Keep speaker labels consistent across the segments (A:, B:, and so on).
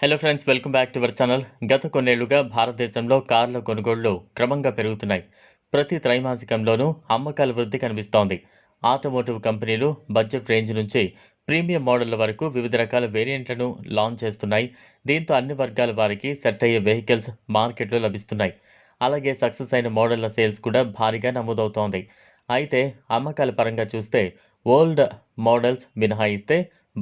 A: Hello friends welcome back to our channel గత కొన్నేళ్ళుగా భారతదేశంలో కార్ల కొనుగోళ్ళు క్రమంగా పెరుగుతున్నాయి. ప్రతి త్రైమాసికంలోనూ అమ్మకాల వృద్ధి కనిపిస్తోంది. ఆటోమోటివ్ కంపెనీలు బడ్జెట్ రేంజ్ నుంచి ప్రీమియం మోడళ్ళ వరకు వివిధ రకాల వేరియంట్లను లాంచ్ చేస్తున్నాయి. దీంతో అన్ని వర్గాల వారికి సెట్ అయ్యే వెహికల్స్ మార్కెట్లో లభిస్తున్నాయి. అలాగే సక్సెస్ అయిన మోడళ్ళ సేల్స్ కూడా భారీగా నమోదవుతోంది. అయితే అమ్మకాల పరంగా చూస్తే ఓల్డ్ మోడల్స్ మినహాయిస్తే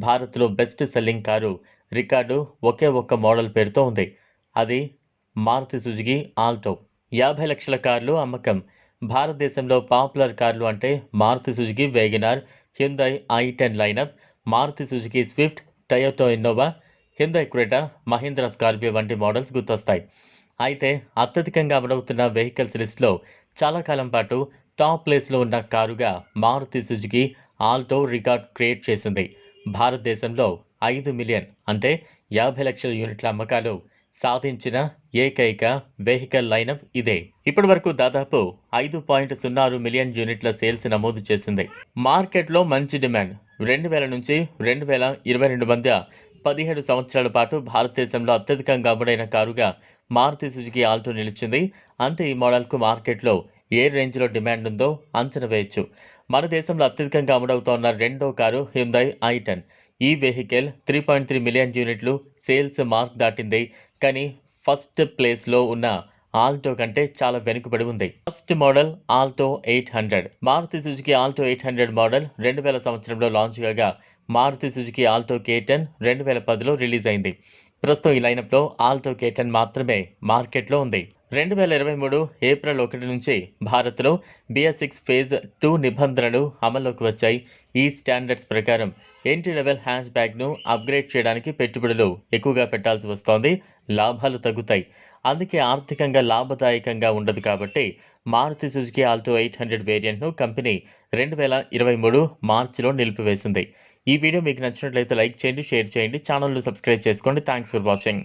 A: భారత్లో బెస్ట్ సెల్లింగ్ కారు రికార్డు ఒకే ఒక్క మోడల్ పేరుతో ఉంది. అది మారుతి సుజుకి ఆల్టో. యాభై లక్షల కార్లు అమ్మకం. భారతదేశంలో పాపులర్ కార్లు అంటే Maruti Suzuki WagonR Hyundai I ten lineup Maruti Suzuki Swift Toyota Innova Hyundai Creta Mahindra Scorpio వంటి మోడల్స్ గుర్తొస్తాయి. అయితే అత్యధికంగా అమలవుతున్న వెహికల్స్ లిస్ట్లో చాలా కాలం పాటు టాప్ ప్లేస్లో ఉన్న కారుగా Maruti Suzuki Alto record create చేసింది. భారతదేశంలో ఐదు మిలియన్ అంటే యాభై లక్షల యూనిట్ల అమ్మకాలు సాధించిన ఏకైక వెహికల్ లైనప్ ఇదే. ఇప్పటి వరకు దాదాపు ఐదు పాయింట్ సున్నా ఆరు మిలియన్ యూనిట్ల సేల్స్ నమోదు చేసింది. మార్కెట్లో మంచి డిమాండ్. రెండు వేల నుంచి రెండు వేల ఇరవై రెండు మధ్య పదిహేడు సంవత్సరాల పాటు భారతదేశంలో అత్యధికంగా అమ్ముడైన కారుగా మారుతి సుజుకి ఆల్టో నిలిచింది. అంతే ఈ మోడల్కు మార్కెట్లో ఏ రేంజ్లో డిమాండ్ ఉందో అంచనా వేయొచ్చు. మన దేశంలో అత్యధికంగా అమ్ముడవుతోన్న రెండో కారు హ్యుందై ఐ టెన్ ఈ vehicle three point three million యూనిట్లు సేల్స్ మార్క్ దాటింది. కానీ ఫస్ట్ ప్లేస్లో ఉన్న ఆల్టో కంటే చాలా వెనుకబడి ఉంది. First model Alto eight hundred. Maruti Suzuki Alto eight hundred model రెండు వేల సంవత్సరంలో లాంచ్ కాగా మారుతి సుజుకి ఆల్టో కేటెన్ రెండు వేల పదిలో రిలీజ్ అయింది. ప్రస్తుతం ఈ లైనప్లో ఆల్టో కేటన్ మాత్రమే మార్కెట్లో ఉంది. రెండు వేల ఇరవై మూడు ఏప్రిల్ ఒకటి నుంచి భారత్లో బిఎస్ సిక్స్ ఫేజ్ టూ నిబంధనలు అమల్లోకి వచ్చాయి. ఈ స్టాండర్డ్స్ ప్రకారం ఎంట్రీ లెవెల్ హ్యాష్ బ్యాగ్ను అప్గ్రేడ్ చేయడానికి పెట్టుబడులు ఎక్కువగా పెట్టాల్సి వస్తోంది. లాభాలు తగ్గుతాయి. అందుకే ఆర్థికంగా లాభదాయకంగా ఉండదు కాబట్టి Maruti Suzuki Alto eight hundred వేరియంట్ను company రెండు వేల ఇరవై మూడు మార్చిలో నిలిపివేసింది. ఈ వీడియో మీకు నచ్చినట్లయితే లైక్ చేయండి షేర్ చేయండి ఛానల్ను సబ్స్క్రైబ్ చేసుకోండి. Thanks for watching.